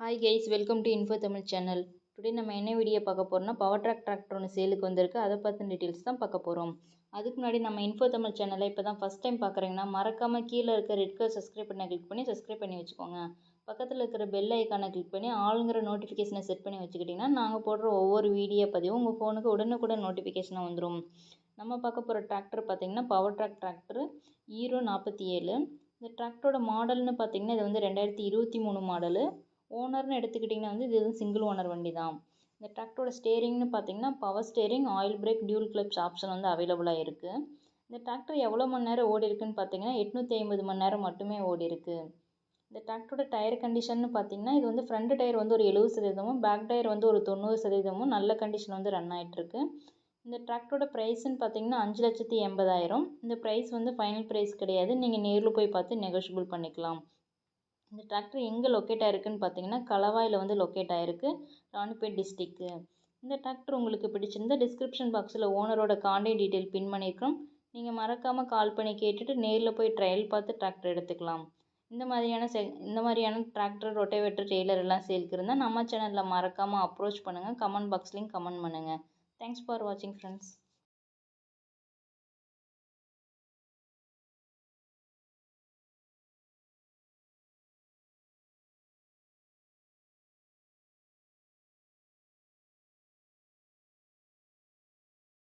Hi guys welcome to info Tamil channel today நம்ம என்ன video பார்க்க போகிறோம்னா பவர் ட்ராக் டிராக்டர் ஒன்று சேலுக்கு வந்திருக்கு. அதை பற்றின டீட்டெயில்ஸ் தான் பார்க்க போகிறோம் அதுக்கு முன்னாடி நம்ம இன்ஃபோ தமிழ் சேனலை இப்போ தான் ஃபஸ்ட் டைம் பார்க்குறீங்கன்னா மறக்காமல் கீழே இருக்க ரெட் கலர் சப்ஸ்கிரைப் பண்ண கிளிக் பண்ணி சப்ஸ்கிரைப் பண்ணி வச்சுக்கோங்க. பக்கத்தில் இருக்கிற பெல் ஐக்கானை கிளிக் பண்ணி ஆளுங்கிற நோட்டிஃபிகேஷனை செட் பண்ணி வச்சுக்கிட்டிங்கன்னா நாங்கள் போடுற ஒவ்வொரு வீடியோ பதிவும் உங்கள் ஃபோனுக்கு உடனுக்குடன் நோட்டிஃபிகேஷனாக வந்துடும் நம்ம பார்க்க போகிற டிராக்டர் பார்த்திங்கன்னா பவர் ட்ராக் டிராக்டர் ஈரோ நாற்பத்தி ஏழு. இந்த டிராக்டரோட மாடல்னு பார்த்திங்கன்னா இது வந்து ரெண்டாயிரத்தி இருபத்தி மூணு மாடலு ஓனர்னு எடுத்துக்கிட்டிங்கன்னா வந்து இது வந்து சிங்கிள் ஓனர் வண்டி தான் இந்த டிராக்டரோட ஸ்டேரிங்னு பார்த்தீங்கன்னா power steering oil brake dual clutch option வந்து அவைலபிளாக இருக்குது இந்த டிராக்டர் எவ்வளோ மணி நேரம் ஓடி இருக்குன்னு பார்த்தீங்கன்னா எட்நூற்றி ஐம்பது மணி நேரம் மட்டுமே ஓடி இருக்குது இந்த டிராக்டரோட டயர் கண்டிஷன்னு பார்த்தீங்கன்னா இது வந்து ஃப்ரண்ட் டயர் வந்து ஒரு எழுபது சதவீதமும் பேக் டயர் வந்து ஒரு தொண்ணூறு சதவீதமும் நல்ல கண்டிஷன் வந்து ரன் ஆகிட்டுருக்கு இந்த டிராக்டரோட ப்ரைஸ்ன்னு பார்த்தீங்கன்னா அஞ்சு லட்சத்தி எண்பதாயிரம். இந்த ப்ரைஸ் வந்து ஃபைனல் ப்ரைஸ் கிடையாது. நீங்கள் நேரில் போய் பார்த்து நெகோஷியபிள் பண்ணிக்கலாம். இந்த டிராக்டர் எங்கே லொக்கேட் ஆகிருக்குன்னு பார்த்தீங்கன்னா கலவாயில் வந்து லொக்கேட் ஆகிருக்கு ராணிப்பேட் டிஸ்ட்ரிக்கு இந்த டிராக்டர் உங்களுக்கு பிடிச்சிருந்தா டிஸ்கிரிப்ஷன் பாக்ஸில் ஓனரோட கான்டாக்ட் டீட்டெயில் பின் பண்ணியிருக்கோம் நீங்கள் மறக்காமல் கால் பண்ணி கேட்டுட்டு நேரில் போய் ட்ரையல் பார்த்து டிராக்டர் எடுத்துக்கலாம். இந்த மாதிரியான செ இந்த மாதிரியான டிராக்டர் ரொட்டேவேட்டர் டெய்லர் எல்லாம் சேல்க்கு இருந்தால் நம்ம சேனலில் மறக்காமல் அப்ரோச் பண்ணுங்கள் கமெண்ட் பாக்ஸ்லேயும் கமெண்ட் பண்ணுங்கள் தேங்க்ஸ் ஃபார் வாட்சிங் ஃப்ரெண்ட்ஸ்